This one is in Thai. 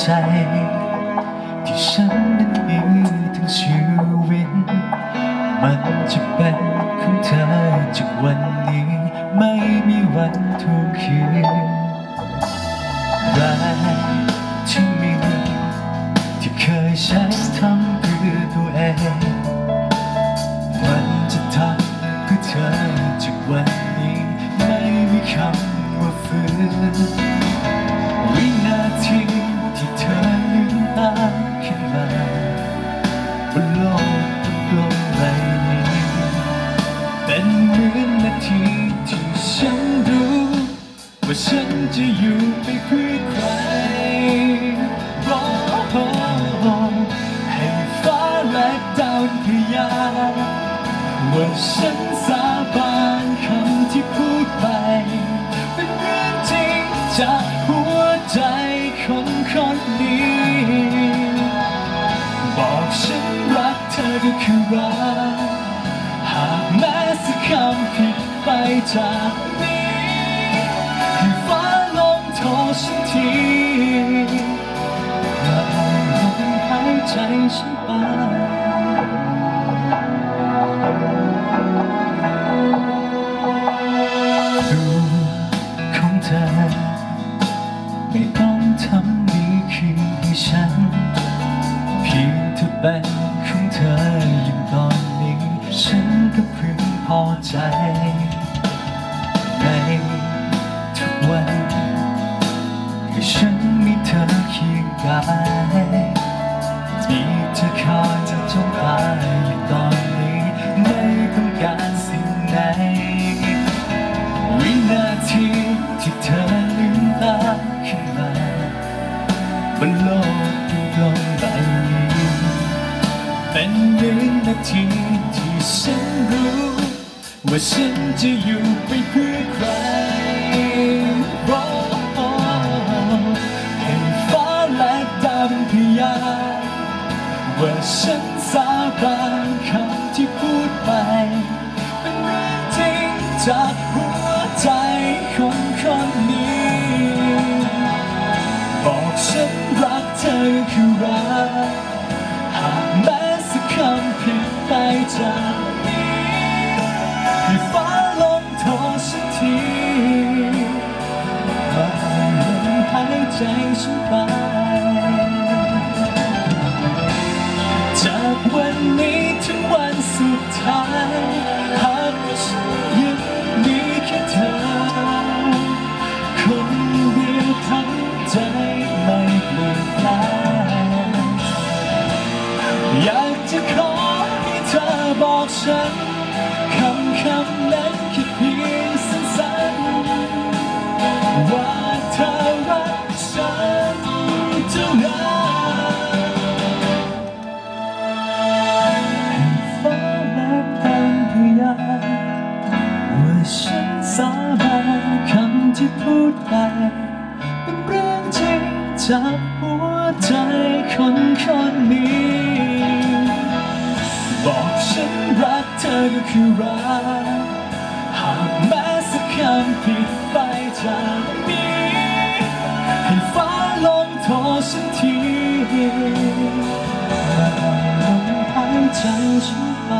ใจ ที่ฉันนั้นมีทั้งชีวิต มันจะเป็นของเธอจากวันนี้ ไม่มีวันทุกคืนรักที่มีที่เคยใช้ทำ เป็นเหมือนนาทีที่ฉันรู้ว่าฉันจะอยู่ไปเพื่อใครรอให้ฟ้าและดาวพยาว่าฉันสาบานคำที่พูดไป เป็นเรื่องจริงจา จากนี้ให้ฟ้าลงโทษฉันทีอย่าเอาลมหายใจฉันไปตัวของเธอ ไม่ต้องทำดีคืนให้ฉัน เพียงเธอเป็นของเธออยู่ตอนนี้ ฉันก็พึงพอใจ คียงกายมีเธอคอยจะจ้องตาอยู่ตอนนี้ไม่ต้องการสิ่งใดวินาทีที่เธอลืมตาขึ้นมาบนโลกกลมใบนี้เป็นวินาทีที่ฉันรู้ว่าฉันจะอยู่ไปเพื่อใคร บานคำที่พูดไป เป็นเรื่องจริงจากหัวใจของคนนี้ บอกฉันรักเธอคือรัก หากแม้สักคำผิดไปจากนี้ให้ฟ้าลงโทษฉันทีว่าให้ลมหายใจฉันไป ฉันคำคำนั้นแค่เพียงสั้นๆว่าเธอรักฉันเท่านั้นให้ฟ้าและตามพยานว่าฉันสาบานคำที่พูดไปเป็นเรื่องจริงจากหัวใจคนคนนี้ บอกฉันรักเธอก็คือรัก หากแม้สักคำผิดไปจากนี้ให้ฟ้าลงโทษฉันทีอย่าเอาลมหายใจฉันไป